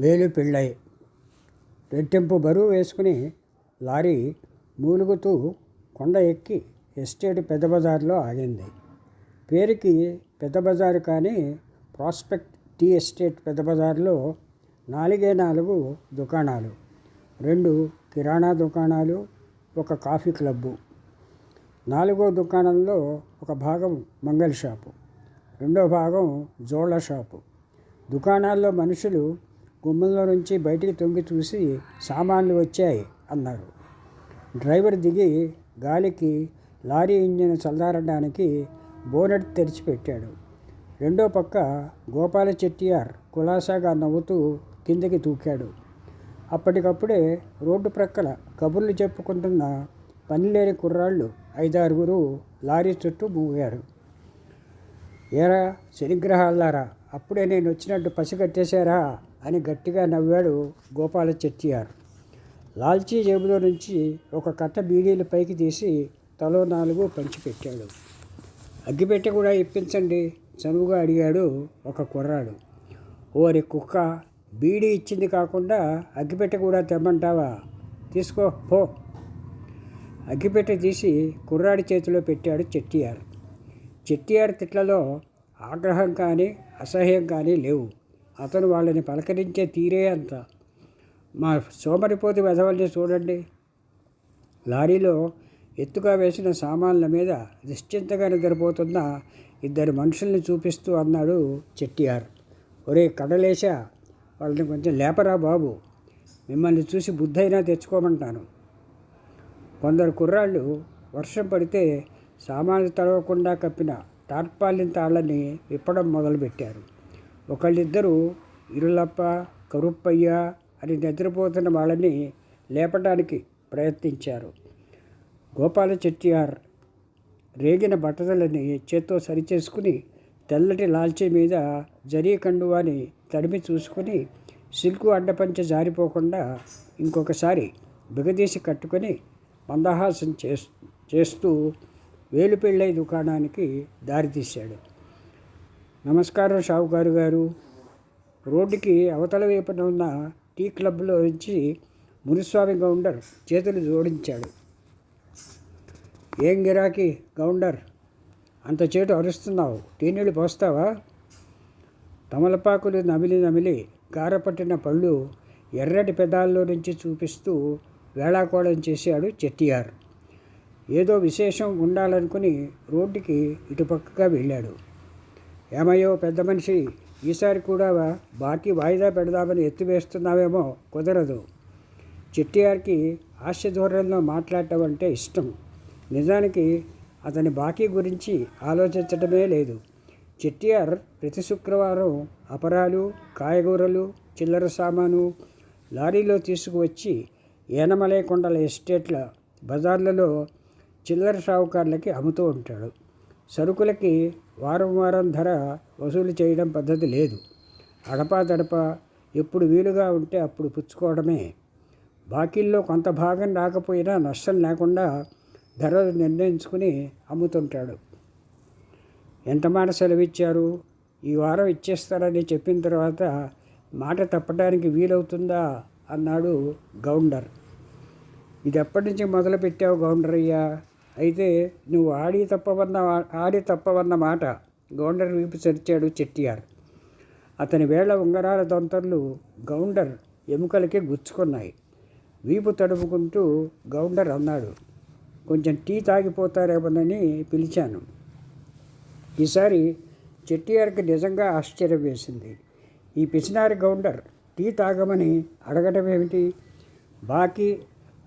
వేలు పెళ్ళాయి రెట్టింపు బరువు వేసుకుని లారీ మూలుగుతూ కొండ ఎక్కి ఎస్టేట్ పెద్ద బజార్లో ఆగింది. పేరుకి పెద్ద బజారు కానీ ప్రాస్పెక్ట్ టీ ఎస్టేట్ పెద్ద బజార్లో నాలుగే నాలుగు దుకాణాలు రెండు కిరాణా దుకాణాలు ఒక కాఫీ క్లబ్బు. నాలుగో దుకాణంలో ఒక భాగం మంగళ షాపు రెండో భాగం జోళ్ళ షాపు. దుకాణాల్లో మనుషులు గుమ్మంలో నుంచి బయటికి తొంగి చూసి సామాన్లు వచ్చాయి అన్నారు. డ్రైవర్ దిగి గాలికి లారీ ఇంజిన్ చల్లారడానికి బోనెట్ తెరిచిపెట్టాడు. రెండో పక్క గోపాల చెట్టియార్ కులాసాగా నవ్వుతూ కిందకి తూకాడు. అప్పటికప్పుడే రోడ్డు ప్రక్కల కబుర్లు చెప్పుకుంటున్న పనిలేని కుర్రాళ్ళు ఐదారుగురు లారీ చుట్టూ మూగారు. ఏరా శనిగ్రహాలారా అప్పుడే నేను వచ్చినట్టు పసిగట్టేశారా? అని గట్టిగా నవ్వాడు గోపాల చెట్టియార్. లాల్చీ జేబులో నుంచి ఒక కట్ట బీడీలు పైకి తీసి తలో నాలుగు పంచిపెట్టాడు అగ్గిపెట్టె కూడా ఇప్పించండి చనువుగా అడిగాడు ఒక కుర్రాడు. ఓరి కుక్క బీడీ ఇచ్చింది కాకుండా అగ్గిపెట్టె కూడా తెమ్మంటావా? తీసుకో పో. అగ్గిపెట్టె తీసి కుర్రాడి చేతిలో పెట్టాడు చెట్టియార్. చెట్టియార్ తిట్లలో ఆగ్రహం కానీ అసహ్యం కానీ లేవు. అతను వాళ్ళని పలకరించే తీరే అంత. మా సోమరిపోతి వెధవల్ని చూడండి. లారీలో ఎత్తుగా వేసిన సామాన్ల మీద నిశ్చింతగా నిద్రపోతున్న ఇద్దరు మనుషుల్ని చూపిస్తూ అన్నాడు చెట్టియార్. ఒరే కడలేశా వాళ్ళని కొంచెం లేపరా బాబు. మిమ్మల్ని చూసి బుద్ధైనా తెచ్చుకోమంటాను. కొందరు కుర్రాళ్ళు వర్షం పడితే సామాన్లు తడవకుండా కప్పిన టార్పాలిన్ తాళ్ళని విప్పడం మొదలుపెట్టారు. ఒకళ్ళిద్దరూ ఇరులప్ప కరుప్పయ్య అని నిద్రపోతున్న వాళ్ళని లేపడానికి ప్రయత్నించారు. గోపాల చెట్టియార్ రేగిన బట్టదలని చేత్తో సరిచేసుకుని తెల్లటి లాల్చీ మీద జరీ కండువాని తడిమి చూసుకుని సిల్కు అడ్డపంచ జారిపోకుండా ఇంకొకసారి బిగదీసి కట్టుకొని మందహాసం చేస్తూ వేలుపెళ్ళై దుకాణానికి దారితీశాడు. నమస్కారం షావుకారు గారు. రోడ్డుకి అవతల వైపున ఉన్న టీ క్లబ్లో నుంచి మునిస్వామి గౌండర్ చేతులు జోడించాడు. ఏం గిరాకీ గౌండర్? అంత చేటు అరుస్తున్నావు. టీ నీళ్ళు పోస్తావా? తమలపాకులు నమిలి నమిలి గారపట్టిన పళ్ళు ఎర్రటి పెదాల్లో నుంచి చూపిస్తూ వేళాకోళం చేశాడు చెట్టియార్. ఏదో విశేషం ఉండాలనుకుని రోడ్డుకి ఇటుపక్కగా వెళ్ళాడు. ఏమయ్యో పెద్ద మనిషి ఈసారి కూడా బాకీ వాయిదా పెడదామని ఎత్తివేస్తున్నావేమో కుదరదు. చెట్టిఆర్కి హాస్య ధోరణిలో మాట్లాడటం అంటే ఇష్టం. నిజానికి అతని బాకీ గురించి ఆలోచించటమే లేదు. చెట్టిఆర్ ప్రతి శుక్రవారం అపరాలు కాయగూరలు చిల్లర సామాను లారీలో తీసుకువచ్చి ఏనమలై కొండల ఎస్టేట్ల బజార్లలో చిల్లర షావుకారులకి అమ్ముతూ ఉంటాడు. సరుకులకి వారం వారం ధర వసూలు చేయడం పద్ధతి లేదు. అడపా దడప ఎప్పుడు వీలుగా ఉంటే అప్పుడు పుచ్చుకోవడమే. బాకీల్లో కొంత భాగం రాకపోయినా నష్టం లేకుండా ధరలు నిర్ణయించుకుని అమ్ముతుంటాడు. ఎంత మాట సెలవిచ్చారు? ఈ వారం ఇచ్చేస్తారని చెప్పిన తర్వాత మాట తప్పడానికి వీలవుతుందా? అన్నాడు గౌండర్. ఇది ఎప్పటి నుంచి మొదలుపెట్టావు గౌండర్ అయ్యా అయితే నువ్వు ఆడి తప్పవన్న ఆడి తప్పవన్న మాట గౌండర్ వీపు చరిచాడు చెట్టియార్. అతని వేళ ఉంగరాల దొంతర్లు గౌండర్ ఎముకలకే గుచ్చుకున్నాయి. వీపు తడుపుకుంటూ గౌండర్ అన్నాడు కొంచెం టీ తాగిపోతారేమోనని పిలిచాను. ఈసారి చెట్టియార్కి నిజంగా ఆశ్చర్యం వేసింది. ఈ పిసినారి గౌండర్ టీ తాగమని అడగటం ఏమిటి బాకీ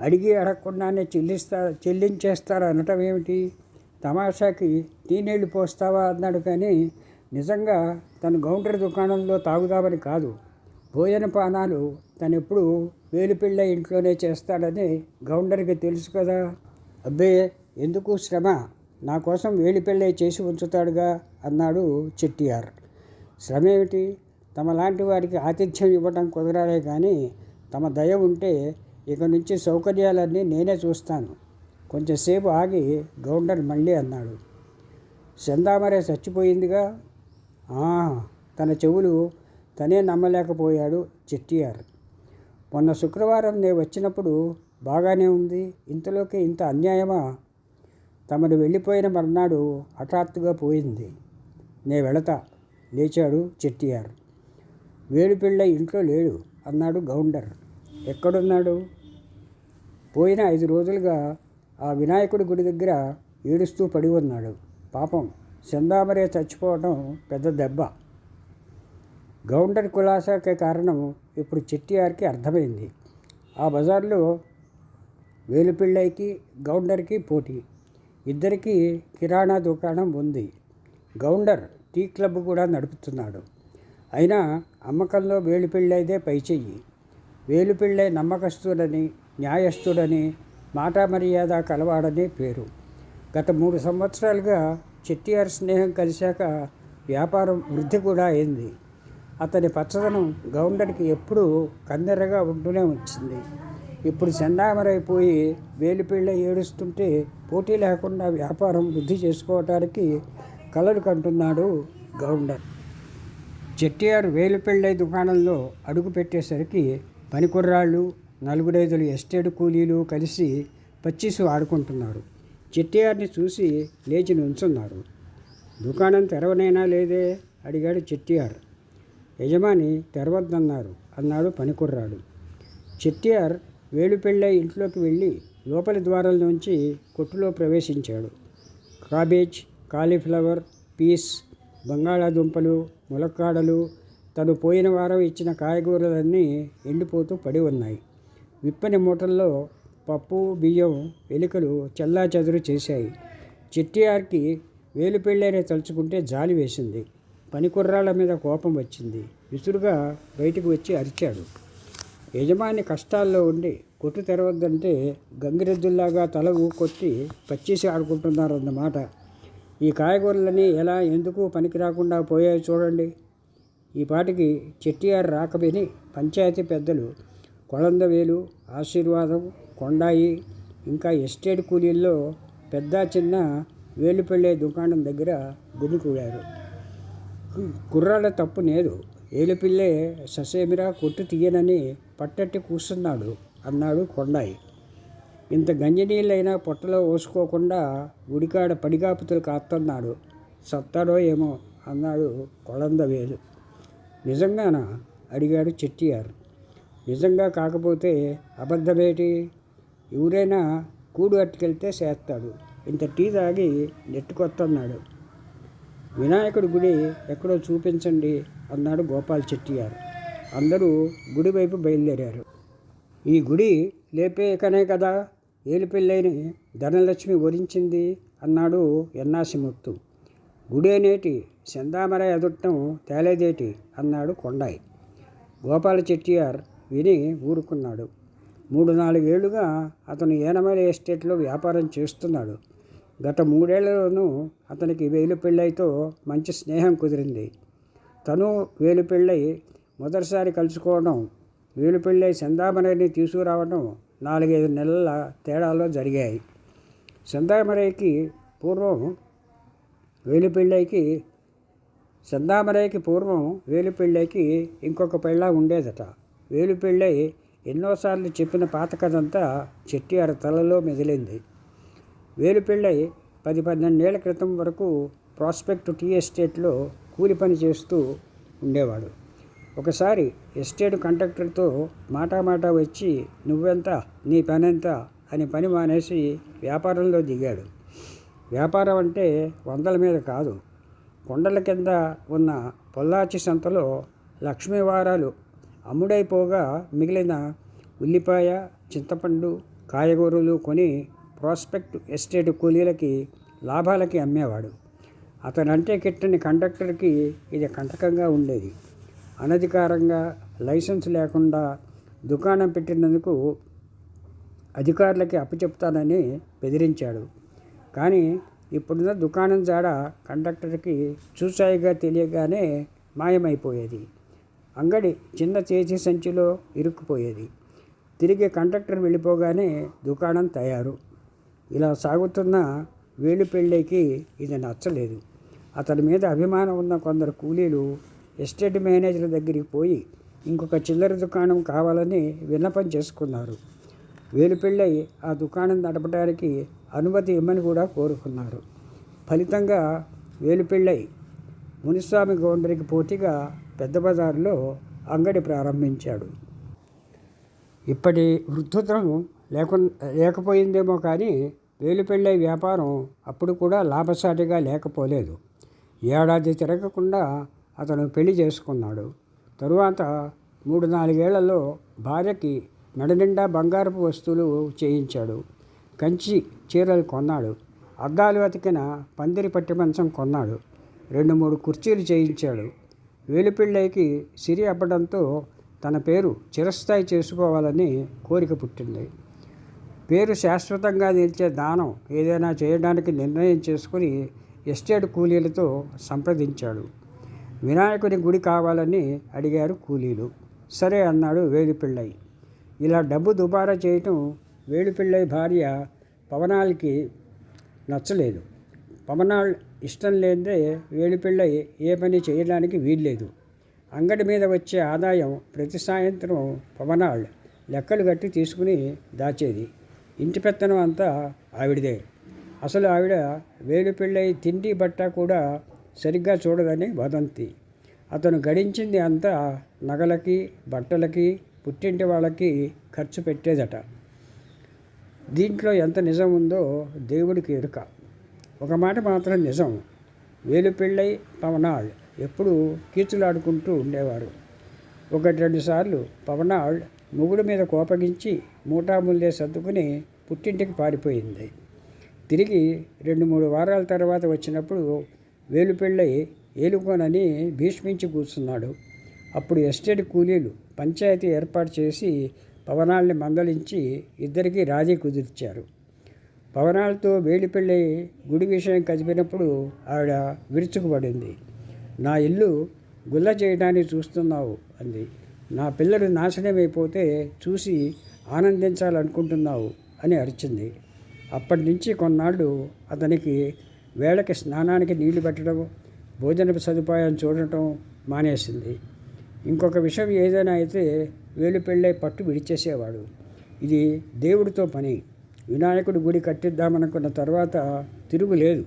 అడిగి అడగకుండానే చెల్లిస్తా చెల్లించేస్తారు అనటం ఏమిటి? తమాషాకి టీనీళ్ళు పోస్తావా అన్నాడు కానీ నిజంగా తను గౌండర్ దుకాణంలో తాగుదామని కాదు. భోజన పానాలు తను ఎప్పుడు వేలుపిళ్ళ ఇంట్లోనే చేస్తాడని గౌండర్కి తెలుసు కదా. అబ్బే ఎందుకు శ్రమ? నా కోసం వేలిపెళ్ళే చేసి ఉంచుతాడుగా అన్నాడు చెట్టియార్. శ్రమ ఏమిటి? తమ లాంటి వారికి ఆతిథ్యం ఇవ్వడం కుదరాలే కానీ తమ దయ ఉంటే ఇక నుంచి సౌకర్యాలన్నీ నేనే చూస్తాను. కొంచెంసేపు ఆగి గౌండర్ మళ్ళీ అన్నాడు. చందామరే చచ్చిపోయిందిగా? తన చెవులు తనే నమ్మలేకపోయాడు చెట్టియార్. మొన్న శుక్రవారం నేను వచ్చినప్పుడు బాగానే ఉంది. ఇంతలోకి ఇంత అన్యాయమా? తమను వెళ్ళిపోయిన మర్నాడు హఠాత్తుగా పోయింది. నే వెళతా లేచాడు చెట్టియార్. వేడిపిళ్ళ ఇంట్లో లేడు అన్నాడు గౌండర్ ఎక్కడున్నాడు? పోయిన ఐదు రోజులుగా ఆ వినాయకుడి గుడి దగ్గర ఏడుస్తూ పడి ఉన్నాడు. పాపం చందామరే చచ్చిపోవడం పెద్ద దెబ్బ. గౌండర్ కులాసాకే కారణం ఇప్పుడు చెట్టియార్కి అర్థమైంది. ఆ బజార్లో వేలుపిళ్ళైకి గౌండర్కి పోటీ. ఇద్దరికీ కిరాణా దుకాణం ఉంది. గౌండర్ టీ క్లబ్ కూడా నడుపుతున్నాడు. అయినా అమ్మకంలో వేలుపిళ్ళైదే పైచెయ్యి. వేలుపిళ్ళై నమ్మకస్తులని న్యాయస్థుడని మాట మర్యాద కలవాడని పేరు. గత మూడు సంవత్సరాలుగా చెట్టియార్ స్నేహం కలిశాక వ్యాపారం వృద్ధి కూడా అయింది. అతని పచ్చదనం గౌండర్కి ఎప్పుడూ కందెరగా ఉంటూనే వచ్చింది. ఇప్పుడు చందామరైపోయి వేలిపిళ్ళ ఏడుస్తుంటే పోటీ లేకుండా వ్యాపారం వృద్ధి చేసుకోవటానికి కలలు కంటున్నాడు గౌండర్ చెట్టియార్ వేలుపెళ్ళై దుకాణంలో అడుగు పెట్టేసరికి పనికుర్రాళ్ళు నలుగురైదులు ఎస్టేట్ కూలీలు కలిసి పచ్చిసు ఆడుకుంటున్నారు. చెట్టియార్ని చూసి లేచి నుంచున్నారు. దుకాణం తెరవనైనా లేదే? అడిగాడు చెట్టియార్. యజమాని తెరవద్దన్నారు అన్నాడు పనికుర్రాడు. చెట్టియార్ వేలుపెళ్ళై ఇంట్లోకి వెళ్ళి లోపలి ద్వారాల నుంచి కొట్టులో ప్రవేశించాడు. కాబేజ్ కాలీఫ్లవర్ పీస్ బంగాళాదుంపలు ములక్కాడలు తను పోయిన వారం ఇచ్చిన కాయగూరలన్నీ ఎండిపోతూ పడి ఉన్నాయి. విప్పని మూటల్లో పప్పు బియ్యం ఎలుకలు చెల్లా చెదురు చేశాయి. చెట్టియార్కి వేలుపెళ్ళైన తలుచుకుంటే జాలి వేసింది. పనికుర్రాళ్ళ మీద కోపం వచ్చింది. విసురుగా బయటకు వచ్చి అరిచాడు. యజమాని కష్టాల్లో ఉండి కొట్టు తెరవద్దంటే గంగిరెద్దుల్లాగా తల ఊకొట్టి పచ్చేసి ఆడుకుంటున్నారన్నమాట. ఈ కాయగూరలని ఎలా ఎందుకు పనికి రాకుండా పోయాయి చూడండి. ఈ పాటికి చెట్టిఆర్ రాకబిని పంచాయతీ పెద్దలు కొలందవేలు ఆశీర్వాదం కొండాయి ఇంకా ఎస్టేట్ కూలీల్లో పెద్ద చిన్న వేలుపెళ్ళే దుకాణం దగ్గర గుమికూడారు కుర్రాళ్ళ తప్పు లేదు ఏలుపిల్లే ససేమిరా కొట్టు తీయనని పట్టట్టి కూర్చున్నాడు అన్నాడు కొండాయి. ఇంత గంజినీళ్ళైనా పొట్టలో ఓసుకోకుండా ఉడికాడ పడిగాపుతులు కాస్తున్నాడు సత్తాడో ఏమో అన్నాడు కొలందవేలు నిజంగానా? అడిగాడు చెట్టియారు. నిజంగా కాకపోతే అబద్ధమేటి? ఎవరైనా కూడు అట్టుకెళ్తే చేస్తాడు. ఇంత టీ తాగి నెట్టుకొస్తున్నాడు వినాయకుడి గుడి ఎక్కడో చూపించండి అన్నాడు గోపాల్ చెట్టియార్. అందరూ గుడి వైపు బయలుదేరారు. ఈ గుడి లేపేకనే కదా? ఏలిపెళ్ళైని ధనలక్ష్మి వరించింది అన్నాడు ఎన్నాసిముత్తు. గుడి అనేటి చందామర ఎదుట్టం తేలేదేటి? అన్నాడు కొండాయి. గోపాల చెట్టియార్ విని ఊరుకున్నాడు. మూడు నాలుగేళ్ళుగా అతను ఏనమల ఎస్టేట్లో వ్యాపారం చేస్తున్నాడు. గత మూడేళ్ళలోనూ అతనికి వేలు పెళ్ళైతో మంచి స్నేహం కుదిరింది. తను వేలు పెళ్ళై మొదటిసారి కలుసుకోవడం వేలు పెళ్ళై చందామరైని తీసుకురావడం నాలుగైదు నెలల తేడాలో జరిగాయి. చందామరైకి పూర్వం వేలు పెళ్ళైకి చందామరైకి పూర్వం వేలు పెళ్ళైకి ఇంకొక పెళ్ళ ఉండేదట. వేలు పెళ్ళై ఎన్నోసార్లు చెప్పిన పాత కథంతా చెట్టియార తలలో మెదిలింది. వేలుపెళ్ళై పది పన్నెండేళ్ళ క్రితం వరకు ప్రాస్పెక్ట్ టీ ఎస్టేట్లో కూలి పని చేస్తూ ఉండేవాడు. ఒకసారి ఎస్టేట్ కండక్టర్తో మాటామాటా వచ్చి నువ్వెంత? నీ పనెంత? అని పని మానేసి వ్యాపారంలో దిగాడు. వ్యాపారం అంటే వందల మీద కాదు కొండల కింద ఉన్న పొల్లాచి సంతలో లక్ష్మీవారాలు అమ్ముడైపోగా మిగిలిన ఉల్లిపాయ చింతపండు కాయగూరలు కొని ప్రాస్పెక్ట్ ఎస్టేట్ కూలీలకి లాభాలకి అమ్మేవాడు. అతనంటే కిట్టని కండక్టర్కి ఇది కంటకంగా ఉండేది. అనధికారంగా లైసెన్స్ లేకుండా దుకాణం పెట్టినందుకు అధికారులకి అప్పచెప్తానని బెదిరించాడు. కానీ ఇప్పుడున్న దుకాణం జాడ కండక్టర్కి చూసాయిగా తెలియగానే మాయమైపోయేది. అంగడి చిన్న చేసి సంచిలో ఇరుక్కుపోయేది. తిరిగి కండక్టర్ వెళ్ళిపోగానే దుకాణం తయారు. ఇలా సాగుతున్న వేలు పెళ్ళికి ఇది నచ్చలేదు. అతని మీద అభిమానం ఉన్న కొందరు కూలీలు ఎస్టేట్ మేనేజర్ దగ్గరికి పోయి ఇంకొక చిల్లర దుకాణం కావాలని విన్నపం చేసుకున్నారు. వేలుపెళ్ళై ఆ దుకాణం నడపడానికి అనుమతి ఇమ్మని కూడా కోరుకున్నారు. ఫలితంగా వేలుపెళ్ళై మునిస్వామి గౌండరికి పోటీగా పెద్ద బజారులో అంగడి ప్రారంభించాడు. ఇప్పటి వృద్ధుత్వం లేకు లేకపోయిందేమో కానీ వేలుపెళ్ళై వ్యాపారం అప్పుడు కూడా లాభసాటిగా లేకపోలేదు. ఏడాది తిరగకుండా అతను పెళ్ళి చేసుకున్నాడు. తరువాత మూడు నాలుగేళ్ళలో భార్యకి మెడనిండా బంగారపు వస్తువులు చేయించాడు. కంచి చీరలు కొన్నాడు. అద్దాలు అతికిన పందిరి పట్టి మంచం కొన్నాడు. రెండు మూడు కుర్చీలు చేయించాడు. వేలుపిళ్ళైకి సిరి అవ్వడంతో తన పేరు చిరస్థాయి చేసుకోవాలని కోరిక పుట్టింది. పేరు శాశ్వతంగా నిలిచే దానం ఏదైనా చేయడానికి నిర్ణయం చేసుకుని ఎస్టేట్ కూలీలతో సంప్రదించాడు. వినాయకుని గుడి కావాలని అడిగారు కూలీలు. సరే అన్నాడు వేలుపిళ్ళై. ఇలా డబ్బు దుబారా చేయటం వేలుపిళ్ళై భార్య పవనాలకి నచ్చలేదు. పవనాల్ ఇష్టం లేదే వేలుపిళ్ళై ఏ పని చేయడానికి వీల్లేదు. అంగడి మీద వచ్చే ఆదాయం ప్రతి సాయంత్రం పవనాళ్ లెక్కలు కట్టి తీసుకుని దాచేది. ఇంటి పెత్తనం అంతా ఆవిడదే. అసలు ఆవిడ వేలుపెళ్ళై తిండి బట్ట కూడా సరిగ్గా చూడదని వదంతి. అతను గడించింది అంతా నగలకి బట్టలకి పుట్టింటి వాళ్ళకి ఖర్చు పెట్టేదట. దీంట్లో ఎంత నిజం ఉందో దేవుడికి ఎరుక. ఒక మాట మాత్రం నిజం. వేలు పెళ్ళై పవనాళ్ ఎప్పుడూ కీచులాడుకుంటూ ఉండేవారు ఒకటి రెండు సార్లు పవనాళ్ మొగుడు మీద కోపగించి మూటాముల్లే సర్దుకుని పుట్టింటికి పారిపోయింది. తిరిగి రెండు మూడు వారాల తర్వాత వచ్చినప్పుడు వేలు పెళ్ళై ఏలుకోనని భీష్మించి కూర్చున్నాడు. అప్పుడు ఎస్టేట్ కూలీలు పంచాయతీ ఏర్పాటు చేసి పవనాల్ని మందలించి ఇద్దరికీ రాజీ కుదిర్చారు. పవనాలతో వేలిపెళ్ళి గుడి విషయం కదిపినప్పుడు ఆవిడ విరుచుకుపడింది. నా ఇల్లు గుల్ల చేయడానికి చూస్తున్నావు అంది. నా పిల్లలు నాశనమైపోతే చూసి ఆనందించాలనుకుంటున్నావు అని అరిచింది. అప్పటి నుంచి కొన్నాళ్ళు అతనికి వేళకి స్నానానికి నీళ్ళు పెట్టడం భోజన సదుపాయం చూడటం మానేసింది. ఇంకొక విషయం ఏదైనా అయితే వేలు పెళ్ళై పట్టు విడిచేసేవాడు. ఇది దేవుడితో పని. వినాయకుడి గుడి కట్టిద్దామనుకున్న తర్వాత తిరుగులేదు.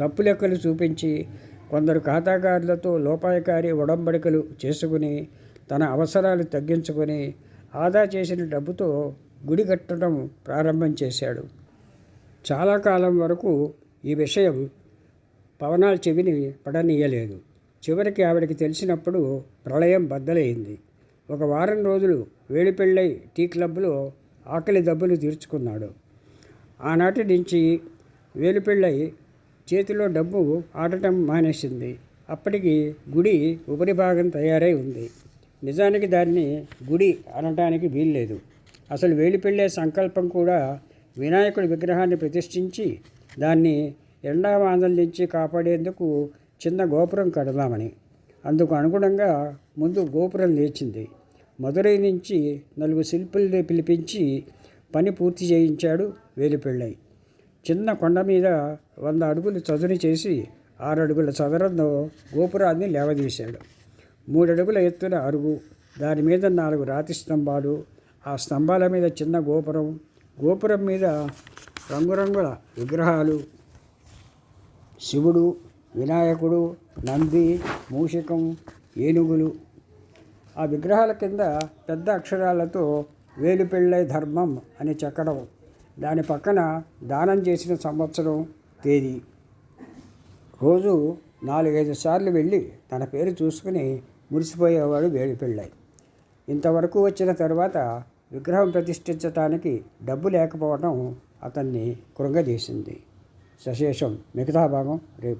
తప్పు లెక్కలు చూపించి కొందరు ఖాతాదారులతో లోపాయకారి ఉడంబడికలు చేసుకుని తన అవసరాలు తగ్గించుకొని ఆదా చేసిన డబ్బుతో గుడి కట్టడం ప్రారంభం చేశాడు. చాలా కాలం వరకు ఈ విషయం పవనాల చెవిని పడనీయలేదు. చివరికి ఆవిడకి తెలిసినప్పుడు ప్రళయం బద్దలైంది. ఒక వారం రోజులు వేడిపెళ్ళై టీ క్లబ్లో ఆకలి దెబ్బలు తీర్చుకున్నాడు. ఆనాటి నుంచి వేలుపెళ్ళై చేతిలో డబ్బు ఆడటం మానేసింది. అప్పటికి గుడి ఉపరిభాగం తయారై ఉంది. నిజానికి దాన్ని గుడి అనటానికి వీల్లేదు. అసలు వేలిపెళ్ళే సంకల్పం కూడా వినాయకుడి విగ్రహాన్ని ప్రతిష్ఠించి దాన్ని ఎండావాందల నుంచి కాపాడేందుకు చిన్న గోపురం కడదామని. అందుకు అనుగుణంగా ముందు గోపురం లేచింది. మదురై నుంచి నలుగురు శిల్పుల్ని పిలిపించి పని పూర్తి చేయించాడు వేలిపెళ్ళై. చిన్న కొండ మీద వంద అడుగులు చదును చేసి ఆరు అడుగుల చదరంలో గోపురాన్ని లేవదీశాడు. మూడడుగుల ఎత్తున అరుగు దాని మీద నాలుగు రాతి స్తంభాలు ఆ స్తంభాల మీద చిన్న గోపురం గోపురం మీద రంగురంగుల విగ్రహాలు. శివుడు వినాయకుడు నంది మూషికం ఏనుగులు ఆ విగ్రహాల కింద పెద్ద అక్షరాలతో వేలుపెళ్ళై ధర్మం అని చెక్కడం. దాని పక్కన దానం చేసిన సంవత్సరం తేదీ. రోజు నాలుగైదు సార్లు వెళ్ళి తన పేరు చూసుకుని మురిసిపోయేవాడు వేలుపెళ్ళై ఇంతవరకు వచ్చిన తర్వాత విగ్రహం ప్రతిష్ఠించటానికి డబ్బు లేకపోవడం అతన్ని కృంగజేసింది. సశేషం మిగతా భాగం రేపు